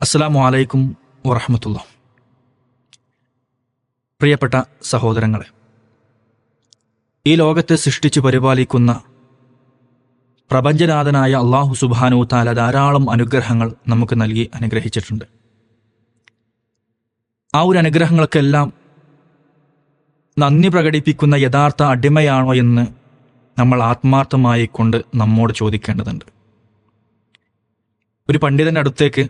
അസ്സലാമു അലൈക്കും വറഹമത്തുള്ള പ്രിയപ്പെട്ട സഹോദരങ്ങളെ ഈ ലോകത്തെ സൃഷ്ടിച്ചു പരിപാലിക്കുന്ന പ്രപഞ്ചനാഥനായ അള്ളാഹു സുബാനു താല ധാരാളം അനുഗ്രഹങ്ങൾ നമുക്ക് നൽകി അനുഗ്രഹിച്ചിട്ടുണ്ട്. ആ ഒരു അനുഗ്രഹങ്ങൾക്കെല്ലാം നന്ദി പ്രകടിപ്പിക്കുന്ന യഥാർത്ഥ അടിമയാണോ എന്ന് നമ്മൾ ആത്മാർത്ഥമായി കൊണ്ട് നമ്മോട് ചോദിക്കേണ്ടതുണ്ട്. ഒരു പണ്ഡിതന്റെ അടുത്തേക്ക്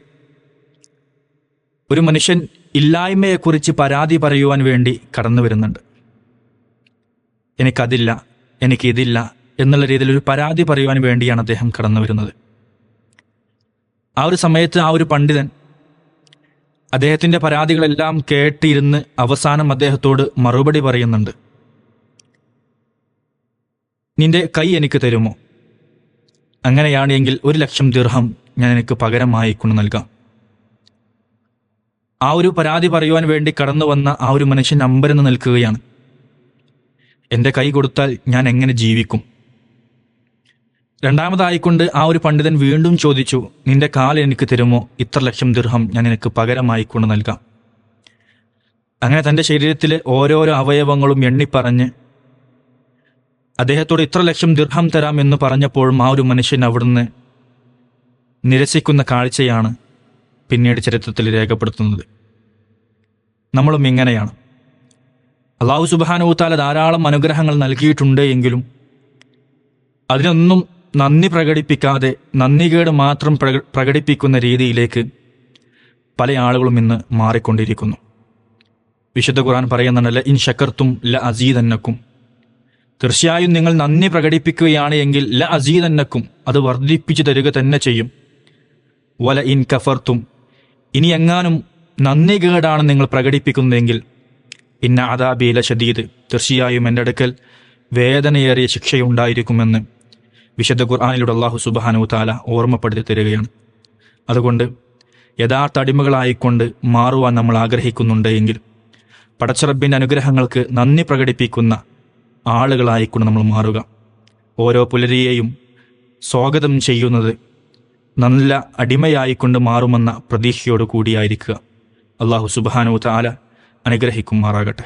ഒരു മനുഷ്യൻ ഇല്ലായ്മയെക്കുറിച്ച് പരാതി പറയുവാൻ വേണ്ടി കടന്നു വരുന്നുണ്ട്. എനിക്കതില്ല എനിക്കിതില്ല എന്നുള്ള രീതിയിൽ ഒരു പരാതി പറയുവാൻ വേണ്ടിയാണ് അദ്ദേഹം കടന്നു വരുന്നത്. ആ ഒരു സമയത്ത് ആ ഒരു പണ്ഡിതൻ അദ്ദേഹത്തിന്റെ പരാതികളെല്ലാം കേട്ടിരുന്ന് അവസാനം അദ്ദേഹത്തോട് മറുപടി പറയുന്നുണ്ട്. നിന്റെ കൈ എനിക്ക് തരുമോ? അങ്ങനെയാണെങ്കിൽ ഒരു ലക്ഷം ദിർഹം ഞാൻ എനിക്ക് പകരമായി കൊണ്ടു നൽകാം. ആ ഒരു പരാതി പറയുവാൻ വേണ്ടി കടന്നു വന്ന ആ ഒരു മനുഷ്യൻ അമ്പരന്ന് നിൽക്കുകയാണ്. എന്റെ കൈ കൊടുത്താൽ ഞാൻ എങ്ങനെ ജീവിക്കും? രണ്ടാമതായിക്കൊണ്ട് ആ ഒരു പണ്ഡിതൻ വീണ്ടും ചോദിച്ചു നിന്റെ കാൽ എനിക്ക് തരുമോ? ഇത്ര ലക്ഷം ദീർഘം ഞാൻ നിനക്ക് പകരമായി കൊണ്ട് നൽകാം. അങ്ങനെ തന്റെ ശരീരത്തിലെ ഓരോരോ അവയവങ്ങളും എണ്ണിപ്പറഞ്ഞ് അദ്ദേഹത്തോട് ഇത്ര ലക്ഷം ദീർഘം തരാം എന്ന് പറഞ്ഞപ്പോഴും ആ ഒരു മനുഷ്യൻ അവിടുന്ന് നിരസിക്കുന്ന കാഴ്ചയാണ് പിന്നീട് ചരിത്രത്തിൽ രേഖപ്പെടുത്തുന്നത്. നമ്മളും ഇങ്ങനെയാണ്. അള്ളാഹു സുബാനുത്താല ധാരാളം അനുഗ്രഹങ്ങൾ നൽകിയിട്ടുണ്ട് എങ്കിലും അതിനൊന്നും നന്ദി പ്രകടിപ്പിക്കാതെ നന്ദികേട് മാത്രം പ്രകടിപ്പിക്കുന്ന രീതിയിലേക്ക് പല ആളുകളും ഇന്ന് മാറിക്കൊണ്ടിരിക്കുന്നു. വിശുദ്ധ ഖുർആൻ പറയുന്നുണ്ടല്ല ഇൻ ഷക്കർത്തും ല അസീതന്നക്കും തീർച്ചയായും നിങ്ങൾ നന്ദി പ്രകടിപ്പിക്കുകയാണ് എങ്കിൽ ല അസീതന്നക്കും അത് വർദ്ധിപ്പിച്ചു തരിക തന്നെ ചെയ്യും. വല ഇൻ കഫർത്തും. ഇനി എങ്ങാനും നന്ദികേടാണ് നിങ്ങൾ പ്രകടിപ്പിക്കുന്നതെങ്കിൽ. ഇന്ന അതാബീല ഷദീദ് തീർച്ചയായും എന്റെ അടുക്കൽ വേദനയേറിയ ശിക്ഷയുണ്ടായിരിക്കുമെന്ന് വിശുദ്ധ ഖുർആാനിലൂടെ അള്ളാഹു സുബാനു താല ഓർമ്മപ്പെടുത്തി തരികയാണ്. അതുകൊണ്ട് യഥാർത്ഥ അടിമകളായിക്കൊണ്ട് മാറുവാൻ നമ്മൾ ആഗ്രഹിക്കുന്നുണ്ട് എങ്കിൽ പടച്ചറബിന്റെ അനുഗ്രഹങ്ങൾക്ക് നന്ദി പ്രകടിപ്പിക്കുന്ന ആളുകളായിക്കൊണ്ട് നമ്മൾ മാറുക. ഓരോ പുലരിയെയും സ്വാഗതം ചെയ്യുന്നത് നല്ല അടിമയായിക്കൊണ്ട് മാറുമെന്ന പ്രതീക്ഷയോടു കൂടിയായിരിക്കുക അള്ളാഹു സുബാനു താല അനുഗ്രഹിക്കുമാറാകട്ടെ.